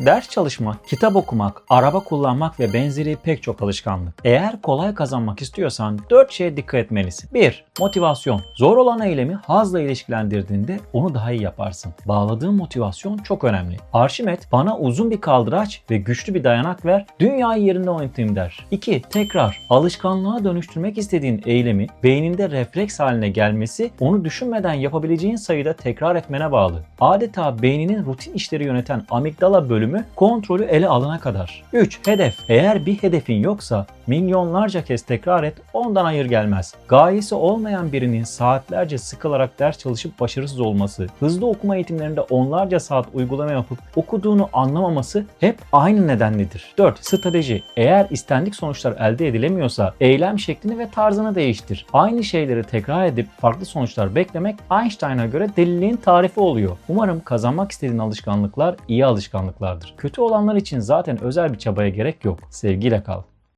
Ders çalışmak, kitap okumak, araba kullanmak ve benzeri pek çok alışkanlık. Eğer kolay kazanmak istiyorsan 4 şeye dikkat etmelisin. 1. Motivasyon. Zor olan eylemi hazla ilişkilendirdiğinde onu daha iyi yaparsın. Bağladığın motivasyon çok önemli. Arşimet bana uzun bir kaldıraç ve güçlü bir dayanak ver, dünyayı yerinde oynatayım der. 2. Tekrar. Alışkanlığa dönüştürmek istediğin eylemi beyninde refleks haline gelmesi onu düşünmeden yapabileceğin sayıda tekrar etmene bağlı. Adeta beyninin rutin işleri yöneten amigdala bölümü kontrolü ele alana kadar. 3. Hedef. Eğer bir hedefin yoksa milyonlarca kez tekrar et ondan hayır gelmez. Gayesi olmayan birinin saatlerce sıkılarak ders çalışıp başarısız olması, hızlı okuma eğitimlerinde onlarca saat uygulama yapıp okuduğunu anlamaması hep aynı nedenlidir. 4. Strateji. Eğer istendik sonuçlar elde edilemiyorsa eylem şeklini ve tarzını değiştir. Aynı şeyleri tekrar edip farklı sonuçlar beklemek Einstein'a göre deliliğin tarifi oluyor. Umarım kazanmak istediğin alışkanlıklar iyi alışkanlıklardır. Kötü olanlar için zaten özel bir çabaya gerek yok. Sevgiyle kal.